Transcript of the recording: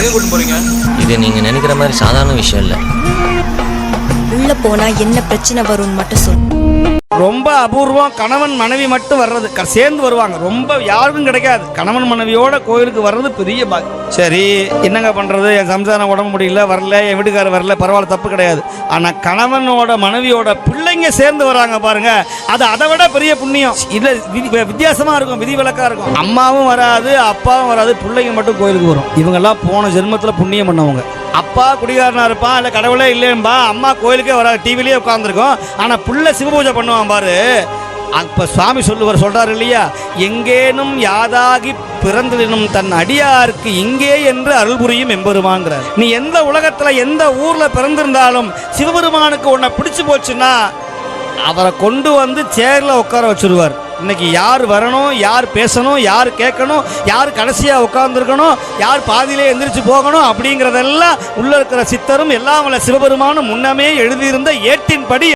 எடுத்துன்னு போறீங்க? இது நீங்க நினைக்கிற மாதிரி சாதாரண விஷயம் இல்லை. உள்ள போனா என்ன பிரச்சனை வரும்னு மட்டும் சொல்லு. ரொம்ப அபூர்வம் கணவன் மனைவி மட்டும் வர்றது. க- சேர்ந்து வருவாங்க. ரொம்ப யாருக்கும் கிடைக்காது. கணவன் மனைவியோட கோயிலுக்கு வர்றது பெரிய பாக்கியம் சரி என்னங்க பண்றது? என் சம்சாரம் உடம்பு முடியல வரல என் வீட்டுக்காரர் வரல பரவாயில்ல தப்பு கிடையாது. ஆனா கணவனோட மனைவியோட பிள்ளைங்க சேர்ந்து வராங்க பாருங்க. அது அதை விட பெரிய புண்ணியம். இல்ல விதி- வித்தியாசமா இருக்கும் விதி விலக்கா இருக்கும். அம்மாவும் வராது அப்பாவும் வராது பிள்ளைங்க மட்டும் கோயிலுக்கு வரும். இவங்கெல்லாம் போன ஜென்மத்துல புண்ணியம் பண்ணவங்க. அப்பா குடிகாரனா இருப்பான் இல்லை கடவுளே இல்லைன்பா அம்மா கோயிலுக்கே வர டிவிலேயே உட்காந்துருக்கோம் ஆனால் புள்ள சிவபூஜை பண்ணுவான் பாரு. அப்போ சுவாமி சொல்லுவார் சொல்கிறார் இல்லையா? எங்கேனும் யாதாகி பிறந்தினும் தன் அடியாருக்கு இங்கே என்று அருள் புரியும் எம்பெருமாங்கிறார் நீ எந்த உலகத்தில் எந்த ஊரில் பிறந்திருந்தாலும் சிவபெருமானுக்கு உன்னை பிடிச்சி போச்சுன்னா அவரை கொண்டு வந்து சேரில் உட்கார வச்சுருவார். இன்னைக்கு யார் வரணும் யார் பேசணும் யார் கேட்கணும் யார் கடைசியாக உட்காந்துருக்கணும் யார் பாதியிலே எந்திரிச்சு போகணும் அப்படிங்கிறதெல்லாம் உள்ள இருக்கிற சித்தரும் எல்லாம் வல்ல சிவபெருமானும் முன்னமே எழுதியிருந்த ஏட்டின்படி.